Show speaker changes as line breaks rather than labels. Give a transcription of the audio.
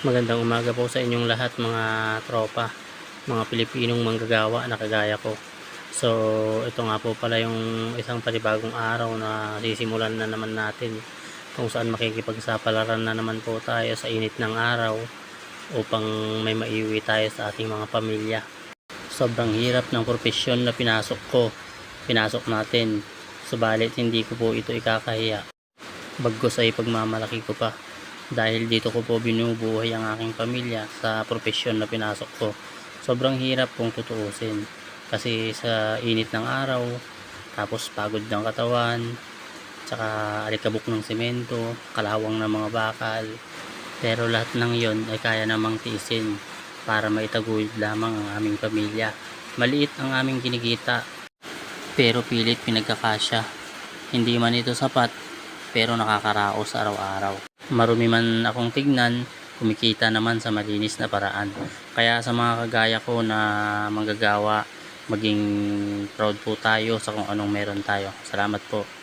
Magandang umaga po sa inyong lahat mga tropa, mga Pilipinong manggagawa na kagaya ko. So, ito nga po pala yung isang panibagong araw na sisimulan na naman natin kung saan makikipagsapalaran na naman po tayo sa init ng araw upang may maiwi tayo sa ating mga pamilya. Sobrang hirap ng profesyon na pinasok ko, pinasok natin. Subalit hindi ko po ito ikakahiya. Bagkus ay pagmamalaki ko pa dahil dito ko po binubuhay ang aking pamilya sa profesyon na pinasok ko. Sobrang hirap kung tutuusin kasi sa init ng araw, tapos pagod ng katawan, tsaka alikabok ng semento, kalawang ng mga bakal. Pero lahat ng yon ay kaya namang tiisin para maitaguyod lamang ang aming pamilya. Maliit ang aming kinikita, pero pilit pinagkakasya. Hindi man ito sapat, pero nakakaraos araw-araw marumi man akong tignan, kumikita naman sa malinis na paraan. Kaya sa mga kagaya ko na manggagawa, maging proud po tayo sa kung anong meron tayo. Salamat po.